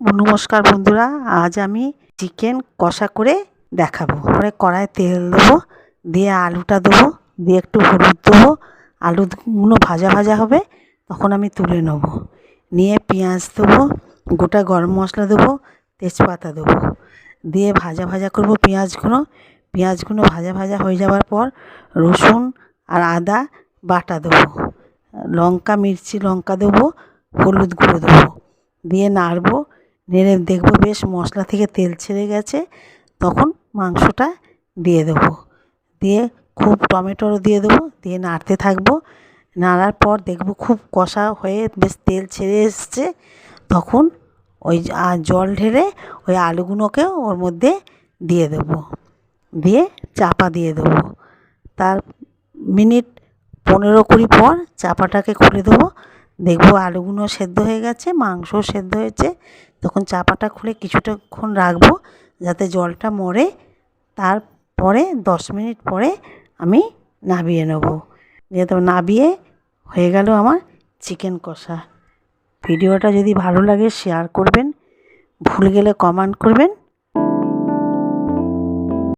নমস্কার বন্ধুরা, আজ আমি চিকেন কষা করে দেখাবো। পরে কড়ায় তেল দেবো, দিয়ে আলুটা দেবো, দিয়ে একটু হলুদ দেবো। আলুগুলো ভাজা ভাজা হবে, তখন আমি তুলে নেব। নিয়ে পেঁয়াজ দেবো, গোটা গরম মশলা দেবো, তেজপাতা দেবো। দিয়ে ভাজা ভাজা করব পেঁয়াজগুলো। পেঁয়াজগুলো ভাজা ভাজা হয়ে যাওয়ার পর রসুন আর আদা বাটা দেবো। লঙ্কা, মির্চি লঙ্কা দেবো, হলুদ গুঁড়ো দেবো। দিয়ে নাড়বো নেড়ে দেখব বেশ মশলা থেকে তেল ছেড়ে গেছে, তখন মাংসটা দিয়ে দেবো। দিয়ে খুব টমেটোও দিয়ে দেবো, দিয়ে নাড়তে থাকব। নাড়ার পর দেখব খুব কষা হয়ে বেশ তেল ছেড়ে এসছে, তখন ওই জল ঢেলে ওই আলুগুলোকেও ওর মধ্যে দিয়ে দেবো। দিয়ে চাপা দিয়ে দেবো। তার মিনিট পনেরো কুড়ি পর চাপাটাকে খুলে দেবো দেখব আলুগুলো সেদ্ধ হয়ে গেছে, মাংসও সেদ্ধ হয়েছে। তখন চাপাটা খুলে কিছুটাক্ষণ রাখব যাতে জলটা মরে। তারপরে দশ মিনিট পরে আমি নামিয়ে নেব। দিয়ে তো নামিয়ে হয়ে গেল আমার চিকেন কষা। ভিডিওটা যদি ভালো লাগে, শেয়ার করবেন। ভুল গেলে কমেন্ট করবেন।